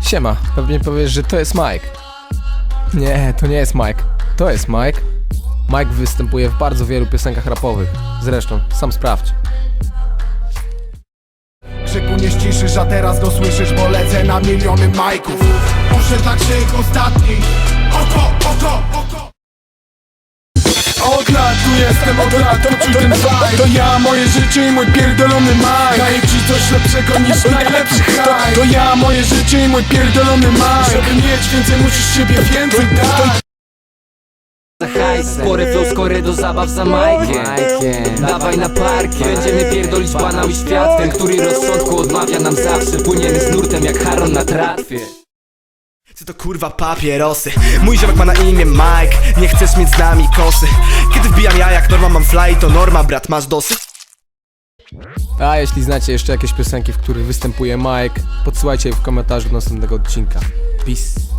Siema, pewnie powiesz, że to jest Mike. Nie, to nie jest Mike. To jest Mike. Mike występuje w bardzo wielu piosenkach rapowych. Zresztą, sam sprawdź. Krzyku nie ściszysz, a teraz go słyszysz, bo lecę na miliony majków Muszę dla krzyk ostatni Oko, oko, oko od lat tu jestem, od lat to czuć ten vibe To ja, moje życie i mój pierdolony maj Daję ci coś lepszego niż najlepszy moje życie i mój pierdolony maj Żeby mieć więcej musisz siebie więcej dać. Za hajs Spory flow, skory do zabaw za Majkiem Dawaj na parkie Będziemy pierdolić banał i świat. Ten, który rozsądku odmawia nam zawsze Płyniemy z nurtem jak Haron na tratwie. Co to kurwa papierosy. Mój ziomek ma na imię Mike. Nie chcesz mieć z nami kosy. Kiedy wbijam ja jak norma mam fly To norma brat masz dosyć A jeśli znacie jeszcze jakieś piosenki, w których występuje Mike, podsyłajcie je w komentarzu do następnego odcinka. Peace.